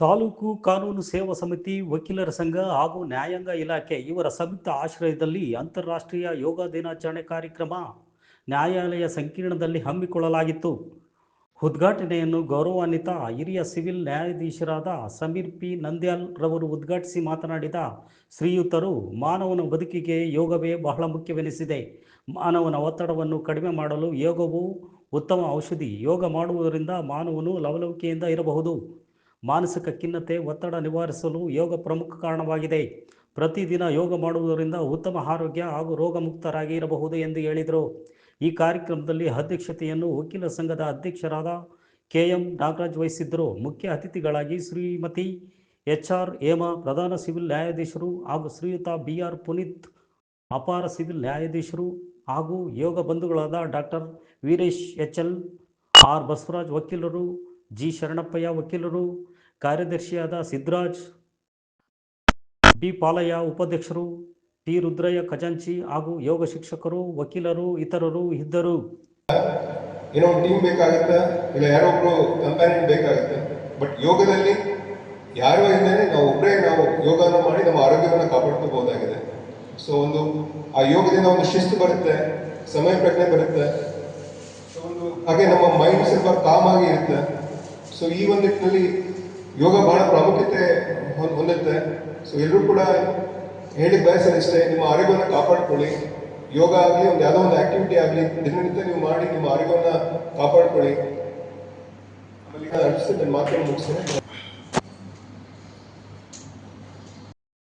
ತಾಲೂಕು ಕಾನೂನು ಸೇವಾ ಸಮಿತಿ ವಕೀಲರ ಸಂಘ ಹಾಗೂ ನ್ಯಾಯಾಂಗ ಇಲಾಖೆ ಇವರ ಸಂಯುಕ್ತ ಆಶ್ರಯದಲ್ಲಿ ಅಂತಾರಾಷ್ಟ್ರೀಯ ಯೋಗ ದಿನಾಚರಣೆ ಕಾರ್ಯಕ್ರಮ ನ್ಯಾಯಾಲಯ ಸಂಕೀರ್ಣದಲ್ಲಿ ಹಮ್ಮಿಕೊಳ್ಳಲಾಗಿತ್ತು. ಉದ್ಘಾಟನೆಯನ್ನು ಗೌರವಾನ್ವಿತ ಹಿರಿಯ ಸಿವಿಲ್ ನ್ಯಾಯಾಧೀಶರಾದ ಸಮೀರ್ ಪಿ. ನಂದ್ಯಾಲ್ ರವರು ಉದ್ಘಾಟಿಸಿ ಮಾತನಾಡಿದ ಶ್ರೀಯುತರು, ಮಾನವನ ಬದುಕಿಗೆ ಯೋಗವೇ ಬಹಳ ಮುಖ್ಯವೆನಿಸಿದೆ. ಮಾನವನ ಒತ್ತಡವನ್ನು ಕಡಿಮೆ ಮಾಡಲು ಯೋಗವು ಉತ್ತಮ ಔಷಧಿ ಯೋಗ ಮಾಡುವುದರಿಂದ ಮಾನವನು ಲವಲವಿಕೆಯಿಂದ ಇರಬಹುದು. ಮಾನಸಿಕ ಖಿನ್ನತೆ, ಒತ್ತಡ ನಿವಾರಿಸಲು ಯೋಗ ಪ್ರಮುಖ ಕಾರಣವಾಗಿದೆ. ಪ್ರತಿದಿನ ಯೋಗ ಮಾಡುವುದರಿಂದ ಉತ್ತಮ ಆರೋಗ್ಯ ಹಾಗೂ ರೋಗಮುಕ್ತರಾಗಿ ಇರಬಹುದು ಎಂದು ಹೇಳಿದರು. ಈ ಕಾರ್ಯಕ್ರಮದಲ್ಲಿ ಅಧ್ಯಕ್ಷತೆಯನ್ನು ವಕೀಲ ಸಂಘದ ಅಧ್ಯಕ್ಷರಾದ ಕೆ ಎಂ ನಾಗರಾಜ್ ವಹಿಸಿದ್ದರು. ಮುಖ್ಯ ಅತಿಥಿಗಳಾಗಿ ಶ್ರೀಮತಿ ಎಚ್ ಆರ್ ಹೇಮಾ, ಪ್ರಧಾನ ಸಿವಿಲ್ ನ್ಯಾಯಾಧೀಶರು ಹಾಗೂ ಶ್ರೀಯುತ ಬಿ ಆರ್ ಪುನೀತ್, ಅಪಾರ ಸಿವಿಲ್ ನ್ಯಾಯಾಧೀಶರು ಹಾಗೂ ಯೋಗ ಬಂಧುಗಳಾದ doctor Veeresh H L, R Basavaraj ವಕೀಲರು ಜಿ ಶರಣಪ್ಪಯ್ಯ ವಕೀಲರು, ಕಾರ್ಯದರ್ಶಿಯಾದ ಸಿದ್ದರಾಜ್ ಬಿ ಪಾಲಯ್ಯ ಉಪಾಧ್ಯಕ್ಷರು, ಟಿ ರುದ್ರಯ್ಯ ಖಜಾಂಚಿ ಹಾಗೂ ಯೋಗ ಶಿಕ್ಷಕರು, ವಕೀಲರು, ಇತರರು ಇದ್ದರು. ಏನೋ ಒಂದು ಟೀಮ್ ಬೇಕಾಗುತ್ತೆ, ಇಲ್ಲ ಯಾರೋ ಒಬ್ರು ಕಂಪ್ಯಾನಿಯನ್ ಬೇಕಾಗುತ್ತೆ ಬಟ್ ಯೋಗದಲ್ಲಿ ಯಾರೋ ಇದ್ದಾನೆ ನಾವು ಒಬ್ಬರೇ ನಾವು ಯೋಗನ ಮಾಡಿ ನಮ್ಮ ಆರೋಗ್ಯವನ್ನು ಕಾಪಾಡ್ಕೋಬಹುದಾಗಿದೆ. ಸೊ ಒಂದು, ಆ ಯೋಗದಿಂದ ಒಂದು ಶಿಸ್ತು ಬರುತ್ತೆ, ಸಮಯ ಪ್ರಜ್ಞೆ ಬರುತ್ತೆ. ಒಂದು, ಹಾಗೆ ನಮ್ಮ ಮೈಂಡ್ ಸ್ವಲ್ಪ ಕಾಮ್ ಆಗಿ ಇರುತ್ತೆ. ಸೊ ಈ ಒಂದು ನಿಟ್ಟಿನಲ್ಲಿ ಯೋಗ ಬಹಳ ಪ್ರಾಮುಖ್ಯತೆ ಹೊಂದ್- ಹೊಂದುತ್ತೆ ಸೊ ಎಲ್ಲರೂ ಕೂಡ ಹೇಳಿ ಬಯಸೋದಿಷ್ಟೇ ನಿಮ್ಮ ಆರೋಗ್ಯವನ್ನು ಕಾಪಾಡ್ಕೊಳ್ಳಿ. ಯೋಗ ಆಗಲಿ, ಒಂದು ಯಾವುದೋ ಒಂದು ಆಕ್ಟಿವಿಟಿ ಆಗಲಿ, ದಿನನಿತ್ಯ ನೀವು ಮಾಡಿ ನಿಮ್ಮ ಆರೋಗ್ಯವನ್ನು ಕಾಪಾಡ್ಕೊಳ್ಳಿ. ಆಮೇಲೆ ಮಾತನ್ನು ಮುಗಿಸ್ತೇನೆ.